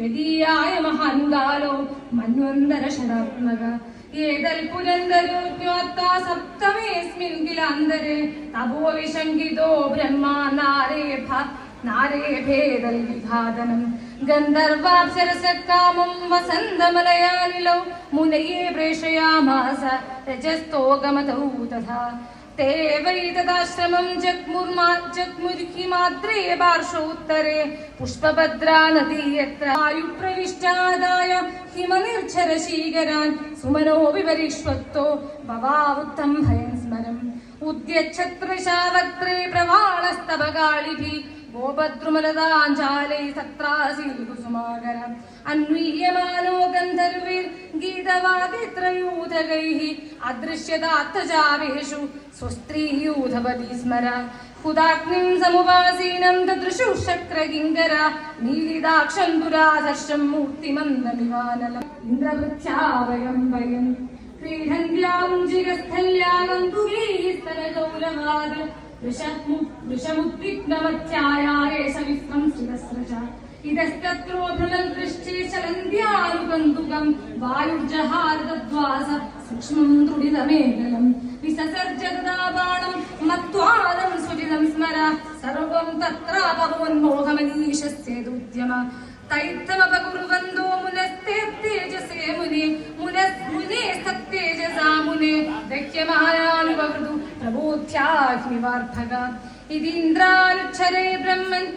യദീയായ മഹാന്താലോ മന്വന്തര ശതാത്മക ഏതൽ പുരന്തരോജ്ഞോത്താ സപ്തമേസ്മിൻ കിലാന്തരെ. തപോ വിശങ്കിതോ ബ്രഹ്മാ നാരേഭ നാരേഭേദൽ വിഘാതനം ഗന്ധർവാപ്സരസക്കാമം വസന്തമലയാനിലൗ മുനയെ പ്രേഷയാമാസ രജസ്തോഗമതൗ തഥാ. ते वै तदाश्रमं जग्मुर्मा जग्मुर्हि माद्रे पार्श्वोत्तरे पुष्पभद्रा नदी यत्र आयुप्रविष्टादाय हिमनिर्झरशीकरान् सुमनो विपरिष्वक्तो भवावुत्थं भयं स्मरम् उद्यच्छत्रशावक्त्रे प्रवाळस्तवगाळिभिः गोपद्रुमलदाञ्जाले सत्रासीकुसुमाकर अन्वीयमानो विविधवादित्रयूथकैः अदृश्यदात्तजाविहेषु स्वस्त्रीः ऊधवती स्मर। हुदाग्निं समुपासीनं ददृशु शक्रकिङ्कर नीलिदाक्षन्दुराधर्षं मूर्तिमन्दनिवानलम् इन्द्रवृक्षावयं वयम्। क्रीडन्त्याञ्जिगस्थल्यानन्तुलीस्तनगौरवाद वृषमुद्विग्नमत्यायारे सविस्वं सुरस्रज। इतस्तत्रोधलन्तृष्टे चलन्त्या कौस्तुभकम् वायुर्जहारतत्वास सूक्ष्मम् त्रुडितमेकलम् विससर्जदा बाणम् मत्वादम् सुजितम् स्मर सर्वम् तत्रापभवन्मोहमनीशस्येदुद्यम तैत्तमपकुर्वन्तो मुनस्तेत्तेजसे मुने मुनस् मुने सत्तेजसा मुने दह्यमहायानुपवृतु प्रबोध्याग्निवार्धक इदीन्द्रानुच्छरे ब्रह्मन्